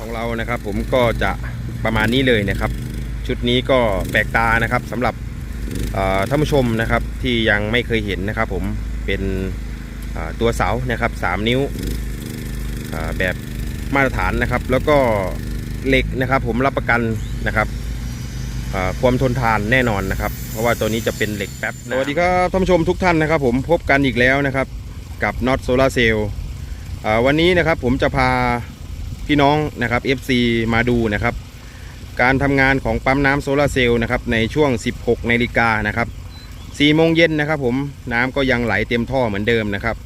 ของเรานะครับ ผมก็จะประมาณนี้เลยนะครับ ชุดนี้ก็แปลกตานะครับสำหรับเอ่อท่านผู้ชมนะครับที่ยังไม่เคยเห็นนะครับ ผมเป็นเอ่อตัวเสานะครับ 3 นิ้วเอ่อแบบมาตรฐานนะครับ แล้วก็เหล็กนะครับ ผมรับประกันนะครับเอ่อความทนทานแน่นอนนะครับ เพราะว่าตัวนี้จะเป็นเหล็กแป๊บสวัสดีครับท่านผู้ชมทุกท่านนะครับ ผมพบกันอีกแล้วนะครับ กับ Not Solar Cell เอ่อวันนี้นะครับผมจะพา พี่น้องนะครับ FC มาดูนะครับ การทำงานของปั๊มน้ำโซลาร์เซลล์นะครับในช่วง 16นาฬิกานะครับ4โมงเย็นนะครับ ผมน้ำก็ยังไหลเต็มท่อเหมือนเดิมนะครับ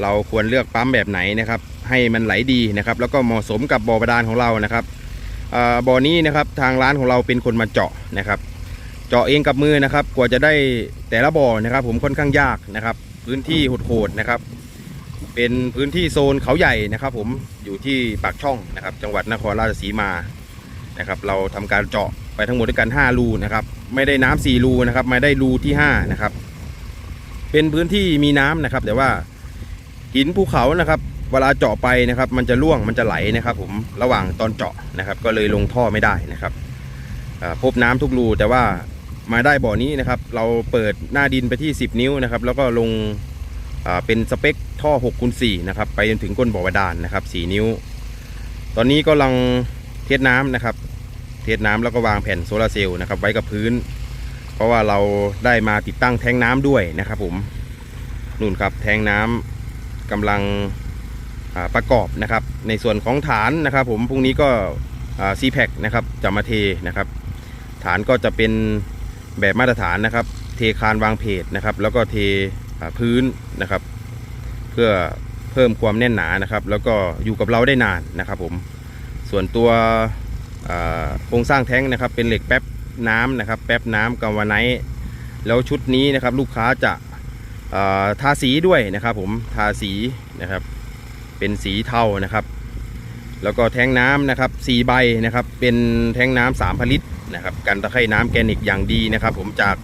เราควรเลือกปั๊มแบบไหนนะครับ ให้มันไหลดีนะครับ แล้วก็เหมาะสมกับบ่อบาดาลของเรานะครับบ่อนี้นะครับทางร้านของเราเป็นคนมาเจาะนะครับ เจาะเองกับมือนะครับ กว่าจะได้แต่ละบ่อนะครับ ผมค่อนข้างยากนะครับ พื้นที่โหดๆนะครับ เป็นพื้นที่โซนเขาใหญ่นะครับ ผมอยู่ที่ปากช่องนะครับ จังหวัดนครราชสีมานะครับ เราทำการเจาะไปทั้งหมดด้วยกัน 5 รูนะครับ ไม่ได้น้ำ4รูนะครับไม่ได้รูที่ 5 นะครับ เป็นพื้นที่มีน้ำนะครับ แต่ว่าหินภูเขานะครับ เวลาเจาะไปนะครับ มันจะร่วงมันจะไหลนะครับ ผมระหว่างตอนเจาะนะครับ ก็เลยลงท่อไม่ได้นะครับพบน้ำทุกรูแต่ว่ามาได้บ่อนี้นะครับ เราเปิดหน้าดินไปที่ 10 นิ้วนะครับ แล้วก็ลง เป็นสเปคท่อ6คูณ4นะครับไปจนถึงก้นบ่อบาดาลนะครับ 4 นิ้ว ตอนนี้ก็ลังเทสน้ำนะครับ เทสน้ำแล้วก็วางแผ่นโซลาร์เซลล์นะครับไว้กับพื้น เพราะว่าเราได้มาติดตั้งแทงน้ำด้วยนะครับผมนู่นครับแทงน้ำกำลังอ่าประกอบนะครับ ในส่วนของฐานนะครับผมพรุ่งนี้ก็ซีแพคนะครับจะมาเทนะครับ ฐานก็จะเป็นแบบมาตรฐานนะครับ เทคานวางเพจนะครับ แล้วก็เท พื้นนะครับ เพื่อเพิ่มความแน่นหนานะครับ แล้วก็อยู่กับเราได้นานนะครับผมส่วนตัวโครงสร้างแท้งนะครับ เป็นเหล็กแป๊บน้ำนะครับ แป๊บน้ำกัมวาไนท์แล้วชุดนี้นะครับลูกค้าจะทาสีด้วยนะครับผมทาสีนะครับ เป็นสีเทานะครับ แล้วก็แท้งน้ำนะครับสี่ใบนะครับ เป็นแท้งน้ำสามผลิตนะครับกันตะไคร่น้ำแกนิกอย่างดีนะครับ ผมจาก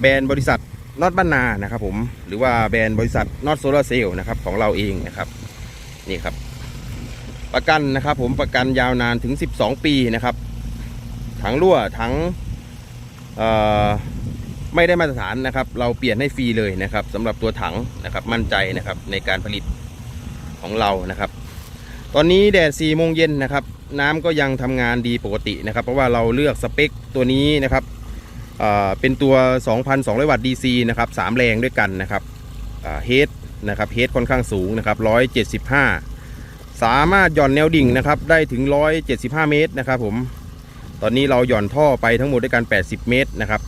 แบรนด์บริษัท น็อตบ้านนานะครับผมหรือว่าแบรนด์บริษัทน็อตโซลาเซลล์นะครับของเราเองนะครับนี่ครับ ประกันนะครับผมประกันยาวนานถึง 12 ปีนะครับถังรั่วถังไม่ได้มาตรฐานนะครับ เราเปลี่ยนให้ฟรีเลยนะครับสำหรับตัวถังนะครับมั่นใจนะครับในการผลิตของเรานะครับ ตอนนี้แดด4โมงเย็นนะครับ น้ำก็ยังทำงานดีปกตินะครับ เพราะว่าเราเลือกสเปคตัวนี้นะครับ เป็นตัว 2,200 วัตต์ DC นะครับ3แรงด้วยกันนะครับเฮดนะครับเฮดค่อนข้างสูงนะครับ175 สามารถหย่อนแนวดิ่งนะครับได้ถึง 175 เมตรนะครับผมตอนนี้เราหย่อนท่อไปทั้งหมดด้วยกัน 80 เมตรนะครับ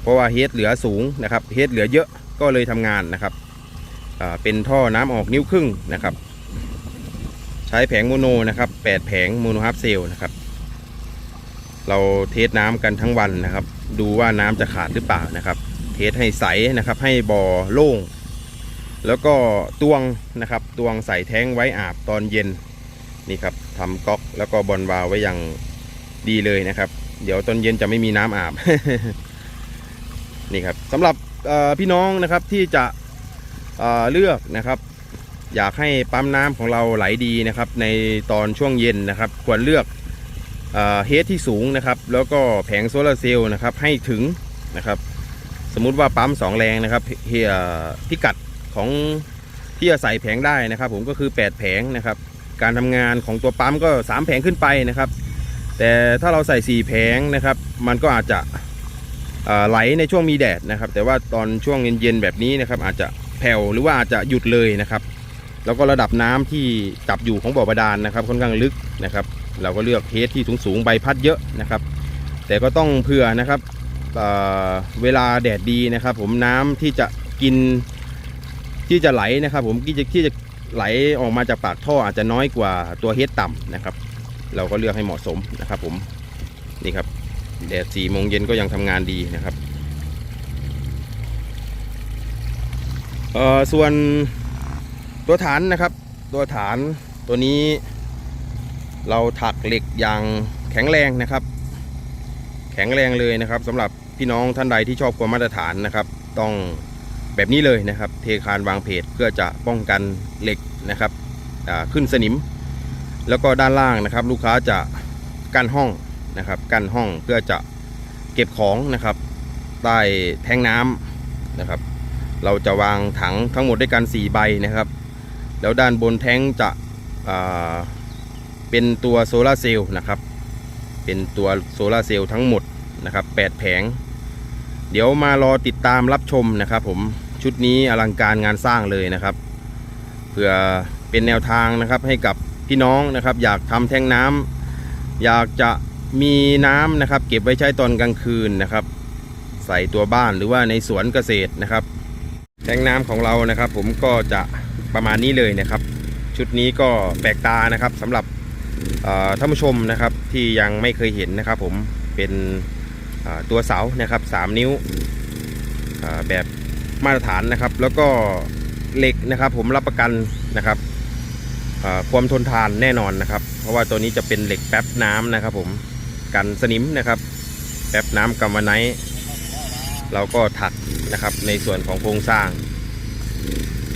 เพราะว่าเฮดเหลือสูงนะครับเฮดเหลือเยอะก็เลยทำงานนะครับเป็นท่อน้ำออกนิ้วครึ่งนะครับ ใช้แผงโมโนนะครับ8แผงโมโนฮับเซลนะครับ เราเทสน้ำกันทั้งวันนะครับ ดูว่าน้ำจะขาดหรือเปล่านะครับ เทสให้ใสนะครับ ให้บ่อโล่ง แล้วก็ตวงนะครับตวงใส่แท้งไว้อาบตอนเย็นนี่ครับทำก๊อกแล้วก็บอลวาวไว้อย่างดีเลยนะครับ เดี๋ยวตอนเย็นจะไม่มีน้ำอาบนี่ครับสำหรับพี่น้องนะครับที่จะเเลือกนะครับอยากให้ปั๊มน้ำของเราไหลดีนะครับ ในตอนช่วงเย็นนะครับ ควรเลือก เฮดที่สูงนะครับ แล้วก็แผงโซลาร์เซลล์นะครับให้ถึงนะครับ สมมุติว่าปั๊ม 2 แรงนะครับเฮียพิกัดของที่จะใส่แผงได้นะครับ ผมก็คือ 8 แผงนะครับ การทำงานของตัวปั๊มก็ 3 แผงขึ้นไปนะครับ แต่ถ้าเราใส่ 4 แผงนะครับ มันก็อาจจะไหลในช่วงมีแดดนะครับ แต่ว่าตอนช่วงเย็นๆแบบนี้นะครับ อาจจะแผ่วหรือว่าอาจจะหยุดเลยนะครับ แล้วก็ระดับน้ำที่จับอยู่ของบ่อบาดาลนะครับ ค่อนข้างลึกนะครับ เราก็เลือกเฮดที่สูงๆใบพัดเยอะนะครับ แต่ก็ต้องเผื่อนะครับเเวลาแดดดีนะครับ ผมน้ำที่จะกินที่จะไหลนะครับ ผมที่จะที่จะไหลออกมาจากปากท่ออาจจะน้อยกว่าตัวเฮดต่ำนะครับ เราก็เลือกให้เหมาะสมนะครับ ผมนี่ครับแดดสี่โมงเย็นก็ยังทำงานดีนะครับเอ่อส่วนตัวฐานนะครับ ตัวฐานตัวนี้ เราถักเหล็กอย่างแข็งแรงนะครับ แข็งแรงเลยนะครับสำหรับพี่น้องท่านใดที่ชอบความมาตรฐานนะครับ ต้องแบบนี้เลยนะครับ เทคานวางเพจเพื่อจะป้องกันเหล็กนะครับขึ้นสนิม แล้วก็ด้านล่างนะครับ ลูกค้าจะกั้นห้องนะครับกั้นห้องเพื่อจะเก็บของนะครับใต้แทงน้ำนะครับ เราจะวางถังทั้งหมดด้วยกัน4ใบนะครับ แล้วด้านบนแท้งจะอ่า เป็นตัวโซลาร์เซลล์นะครับ เป็นตัวโซลาร์เซลล์ทั้งหมดนะครับ8แผง เดี๋ยวมารอติดตามรับชมนะครับ ผมชุดนี้อลังการงานสร้างเลยนะครับ เพื่อเป็นแนวทางนะครับให้กับพี่น้องนะครับ อยากทำแท้งน้ำอยากจะมีน้ำนะครับ เก็บไว้ใช้ตอนกลางคืนนะครับ ใส่ตัวบ้านหรือว่าในสวนเกษตรนะครับ แทงน้ำของเรานะครับ ผมก็จะประมาณนี้เลยนะครับ ชุดนี้ก็แปลกตานะครับสำหรับ ท่านผู้ชมนะครับที่ยังไม่เคยเห็นนะครับผมเป็นตัวเสานะครับ 3 นิ้วแบบมาตรฐานนะครับ แล้วก็เหล็กนะครับ ผมรับประกันนะครับความทนทานแน่นอนนะครับ เพราะว่าตัวนี้จะเป็นเหล็กแป๊บน้ำนะครับ ผมกันสนิมนะครับแป๊บน้ำกัมมันไนท์เราก็ถักนะครับในส่วนของโครงสร้าง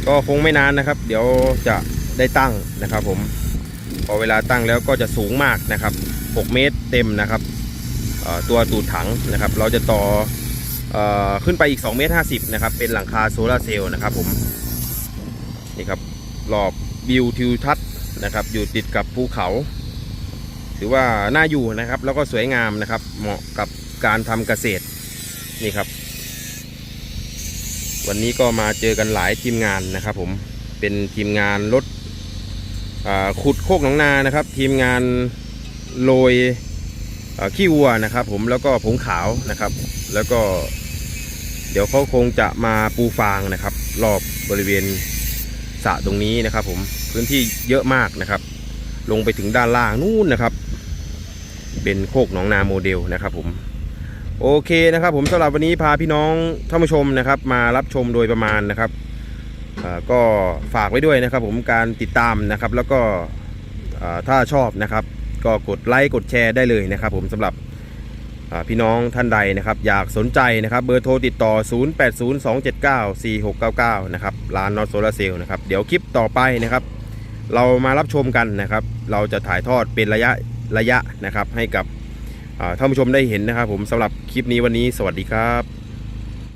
ก็คงไม่นานนะครับ เดี๋ยวจะได้ตั้งนะครับผม พอเวลาตั้งแล้วก็จะสูงมากนะครับ 6 เมตรเต็มนะครับตัวตูดถังนะครับ เราจะต่ออขึ้นไปอีก2เมตร50นะครับ เป็นหลังคาโซลาร์เซลล์นะครับผมนี่ครับรอบวิวทิวทัศน์นะครับ อยู่ติดกับภูเขา ถือว่าน่าอยู่นะครับ แล้วก็สวยงามนะครับ เหมาะกับการทำเกษตรนี่ครับ วันนี้ก็มาเจอกันหลายทีมงานนะครับผมเป็นทีมงานรถ ขุดโคกหนองนานะครับ ทีมงานโรยขี้วัวนะครับ ผมแล้วก็ผงขาวนะครับ แล้วก็ เดี๋ยวเขาคงจะมาปูฟางนะครับ รอบบริเวณสระตรงนี้นะครับ ผมพื้นที่เยอะมากนะครับ ลงไปถึงด้านล่างนู่นนะครับ เป็นโคกหนองนาโมเดลนะครับ ผมโอเคนะครับ ผมสำหรับวันนี้พาพี่น้องท่านผู้ชมนะครับ มารับชมโดยประมาณนะครับ ก็ฝากไว้ด้วยนะครับผมการติดตามนะครับ แล้วก็ถ้าชอบนะครับ ก็กดไลค์กดแชร์ได้เลยนะครับ ผมสำหรับพี่น้องท่านใดนะครับ อยากสนใจนะครับเบอร์โทรติดต่อ 0802794699 นะครับร้านนอตโซลาเซลนะครับเดี๋ยวคลิปต่อไปนะครับ เรามารับชมกันนะครับ เราจะถ่ายทอดเป็นระยะระยะนะครับ ให้กับท่านผู้ชมได้เห็นนะครับ ผมสำหรับคลิปนี้วันนี้สวัสดีครับ